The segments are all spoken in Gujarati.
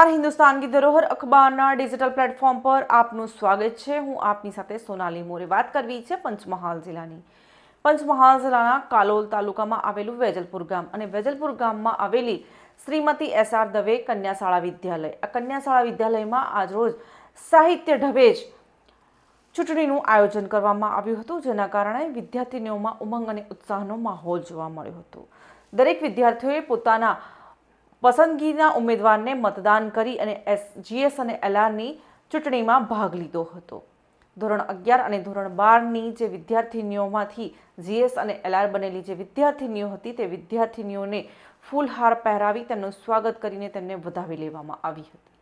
નમસ્કાર. હિન્દુસ્તાનની ધરોહર અખબારના ડિજિટલ પ્લેટફોર્મ પર આપનું સ્વાગત છે. હું આપની સાથે સોનાલી મોરે વાત કરવી છે પંચમહાલ જિલ્લાની. પંચમહાલ જિલ્લાના કાલોલ તાલુકામાં આવેલું વેજલપુર ગામ અને વેજલપુર ગામમાં આવેલી શ્રીમતી એસ આર દવે કન્યાશાળા વિદ્યાલય. આ કન્યાશાળા વિદ્યાલયમાં આજરોજ સાહિત્ય ઢબે જ ચૂંટણીનું આયોજન કરવામાં આવ્યું હતું, જેના કારણે વિદ્યાર્થીનીઓમાં ઉમંગ અને ઉત્સાહનો માહોલ જોવા મળ્યો હતો. દરેક વિદ્યાર્થીઓએ પોતાના પસંદગીના ઉમેદવારને મતદાન કરી અને એસ, જીએસ અને એલઆરની ચૂંટણીમાં ભાગ લીધો હતો. ધોરણ અગિયાર અને ધોરણ બારની જે વિદ્યાર્થીનીઓમાંથી જીએસ અને એલઆર બનેલી જે વિદ્યાર્થીનીઓ હતી તે વિદ્યાર્થીનીઓને ફૂલહાર પહેરાવી તેમનું સ્વાગત કરીને તેમને વધાવી લેવામાં આવી હતી.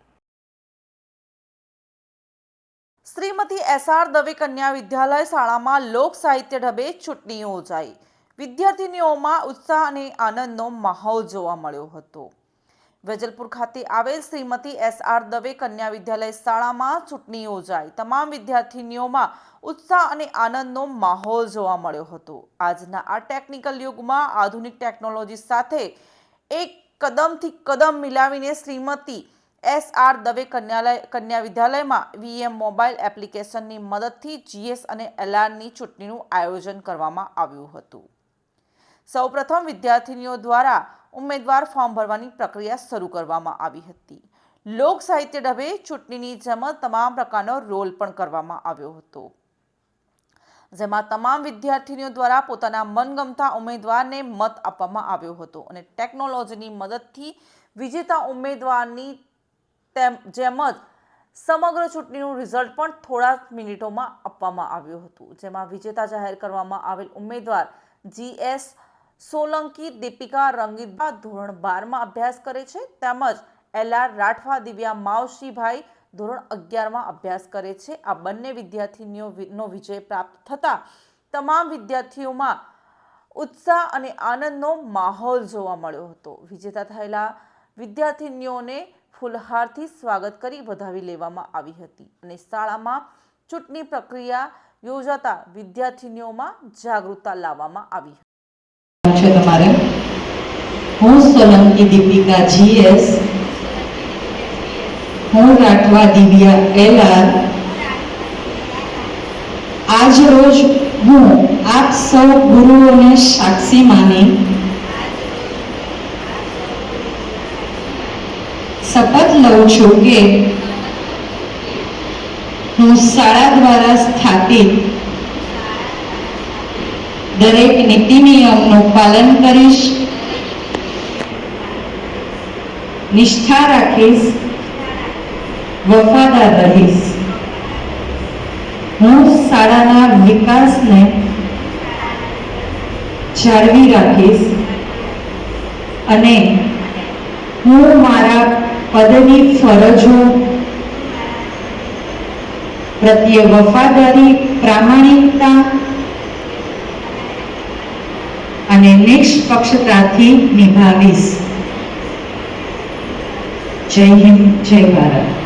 શ્રીમતી એસઆર દવે કન્યા વિદ્યાલય શાળામાં લોક સાહિત્ય ઢબે ચૂંટણી યોજાઈ. વિદ્યાર્થીનીઓમાં ઉત્સાહ અને આનંદનો માહોલ જોવા મળ્યો હતો. વેજલપુર ખાતે આવેલ શ્રીમતી એસ આર દવે કન્યા વિદ્યાલય શાળામાં ચૂંટણી યોજાઈ. તમામ વિદ્યાર્થીનીઓમાં ઉત્સાહ અને આનંદનો માહોલ જોવા મળ્યો હતો. આજના આ ટેકનિકલ યુગમાં આધુનિક ટેકનોલોજી સાથે એક કદમથી કદમ મિલાવીને શ્રીમતી એસ આર દવે કન્યાલય, કન્યા વિદ્યાલયમાં વીએમ મોબાઈલ એપ્લિકેશનની મદદથી જીએસ અને એલઆરની ચૂંટણીનું આયોજન કરવામાં આવ્યું હતું. સૌપ્રથમ વિદ્યાર્થીનીઓ દ્વારા ઉમેદવાર ફોર્મ ભરવાની પ્રક્રિયા શરૂ કરવામાં આવી હતી. લોક સાહિત્ય ઢબે ચૂંટણીની જેમ તમામ પ્રકારનો રોલ પણ કરવામાં આવ્યો હતો. જેમાં તમામ વિદ્યાર્થીનીઓ દ્વારા પોતાના મનગમતા ઉમેદવારને મત આપવામાં આવ્યો હતો અને ટેકનોલોજીની મદદથી વિજેતા ઉમેદવારની તેમ, જેમ જ સમગ્ર ચૂંટણીનું રિઝલ્ટ પણ થોડા મિનિટોમાં આપવામાં આવ્યું હતું. જેમાં વિજેતા જાહેર કરવામાં આવેલ ઉમેદવાર જીએસ સોલંકી દીપિકા રંગીતભા ધોરણ બારમાં અભ્યાસ કરે છે. તેમજ એલ આર રાઠવા, દિવ્યા માવશીભાઈ ધોરણ અગિયારમાં અભ્યાસ કરે છે. આ બંને વિદ્યાર્થીનીઓનો વિજય પ્રાપ્ત થતાં તમામ વિદ્યાર્થીઓમાં ઉત્સાહ અને આનંદનો માહોલ જોવા મળ્યો હતો. વિજેતા થયેલા વિદ્યાર્થીનીઓને ફૂલહારથી સ્વાગત કરી વધાવી લેવામાં આવી હતી અને શાળામાં ચૂંટણી પ્રક્રિયા યોજાતા વિદ્યાર્થીનીઓમાં જાગૃતતા લાવવામાં આવી હું સોલંકી દીપિકા જીએસ હું રાઠવા દિવ્યા એલઆર આજ રોજ હું આપ સૌ ગુરુઓને સાક્ષી માની શપથ લઉં છું કે હું શાળા દ્વારા સ્થાપિત દરેક નીતિ નિયમનું પાલન કરીશ. નિષ્ઠા રાખીશ, વફાદાર રહીશ. હું શાળાના વિકાસને જાળવી રાખીશ અને હું મારા પદની ફરજો પ્રત્યે વફાદારી, પ્રામાણિકતા અને નિષ્પક્ષતાથી નિભાવીશ. जय हिंद जय भारत